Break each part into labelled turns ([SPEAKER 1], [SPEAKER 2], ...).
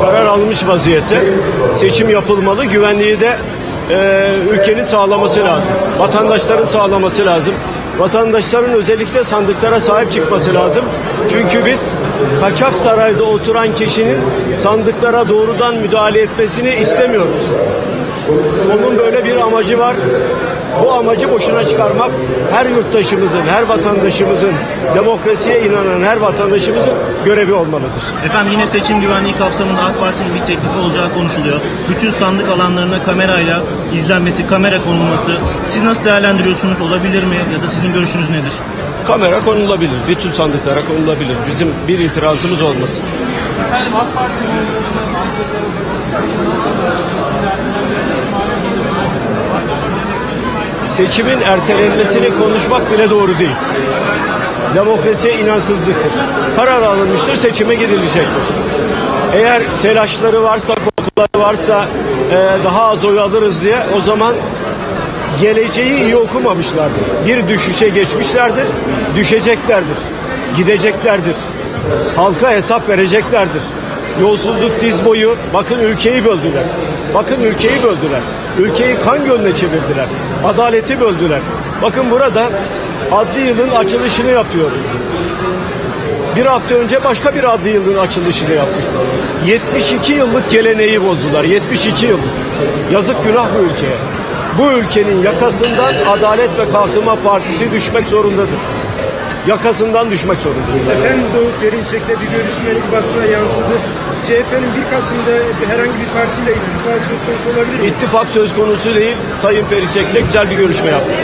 [SPEAKER 1] Karar alınmış vaziyette. Seçim yapılmalı. Güvenliği de e, ülkenin sağlaması lazım. Vatandaşların sağlaması lazım. Vatandaşların özellikle sandıklara sahip çıkması lazım. Çünkü biz kaçak sarayda oturan kişinin sandıklara doğrudan müdahale etmesini istemiyoruz. Onun böyle bir amacı var. Bu amacı boşuna çıkarmak her yurttaşımızın, her vatandaşımızın, demokrasiye inanan her vatandaşımızın görevi olmalıdır.
[SPEAKER 2] Efendim yine seçim güvenliği kapsamında AK Parti'nin bir teklifi olacağı konuşuluyor. Bütün sandık alanlarına kamerayla izlenmesi, kamera konulması. Siz nasıl değerlendiriyorsunuz? Olabilir mi? Ya da sizin görüşünüz nedir?
[SPEAKER 1] Kamera konulabilir, bütün sandıklara konulabilir. Bizim bir itirazımız olmasın. Seçimin ertelenmesini konuşmak bile doğru değil. Demokrasiye inansızlıktır. Karar alınmıştır, seçime gidilecektir. Eğer telaşları varsa, korkuları varsa e, daha az oy alırız diye o zaman geleceği iyi okumamışlardır. Bir düşüşe geçmişlerdir, düşeceklerdir, gideceklerdir. Halka hesap vereceklerdir. Yolsuzluk diz boyu, bakın ülkeyi böldüler. Bakın ülkeyi böldüler. Ülkeyi kan gölüne çevirdiler. Adaleti böldüler. Bakın burada adli yılın açılışını yapıyoruz. Bir hafta önce başka bir adli yılın açılışını yaptık. 72 yıllık geleneği bozdular. 72 yıl. Yazık günah bu ülkeye. Bu ülkenin yakasından Adalet ve Kalkınma Partisi düşmek zorundadır. Yakasından düşmek zorundadır.
[SPEAKER 3] Efendim Doğu Perinçek'le bir görüşmeniz basına yansıdı. CHP'nin 1 Kasım'da herhangi bir partiyle ittifak söz konusu olabilir mi?
[SPEAKER 1] İttifak söz konusu değil. Sayın Perinçek'le güzel bir görüşme yaptık.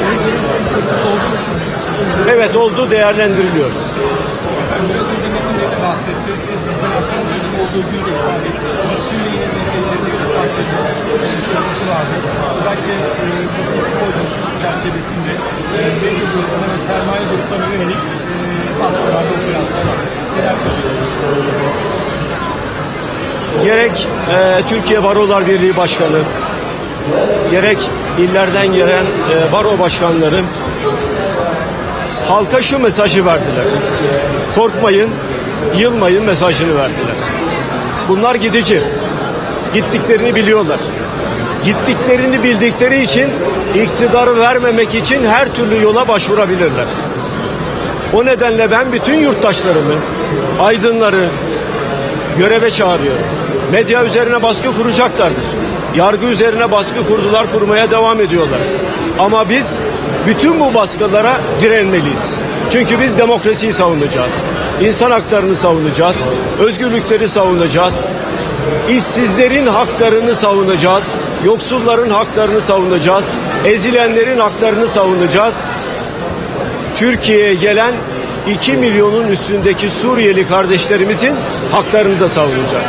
[SPEAKER 1] Evet oldu değerlendiriliyor.
[SPEAKER 4] Biraz önce bahsetti. Siz olduğu gün de ifade etmiştiniz. Vardı. Özellikle e, Koydun çerçevesinde e, medya gruplarına ve sermaye gruplarına yönelik e, baskılarda operasyonlar. Neler?
[SPEAKER 1] Gerek e, Türkiye Barolar Birliği Başkanı, gerek illerden gelen e, baro başkanları halka şu mesajı verdiler. Korkmayın, yılmayın mesajını verdiler. Bunlar gidici. Gittiklerini biliyorlar. Gittiklerini bildikleri için iktidarı vermemek için her türlü yola başvurabilirler. O nedenle ben bütün yurttaşlarımı, aydınları göreve çağırıyorum. Medya üzerine baskı kuracaklardır. Yargı üzerine baskı kurdular, kurmaya devam ediyorlar. Ama biz bütün bu baskılara direnmeliyiz. Çünkü biz demokrasiyi savunacağız. İnsan haklarını savunacağız. Özgürlükleri savunacağız. İşsizlerin haklarını savunacağız. Yoksulların haklarını savunacağız. Ezilenlerin haklarını savunacağız. Türkiye'ye gelen 2 milyonun üstündeki Suriyeli kardeşlerimizin haklarını da savunacağız.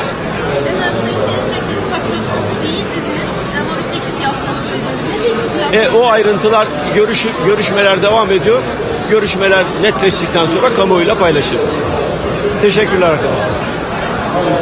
[SPEAKER 1] E, o ayrıntılar görüş, görüşmeler devam ediyor. Görüşmeler netleştikten sonra kamuoyuyla paylaşırız. Teşekkürler arkadaşlar.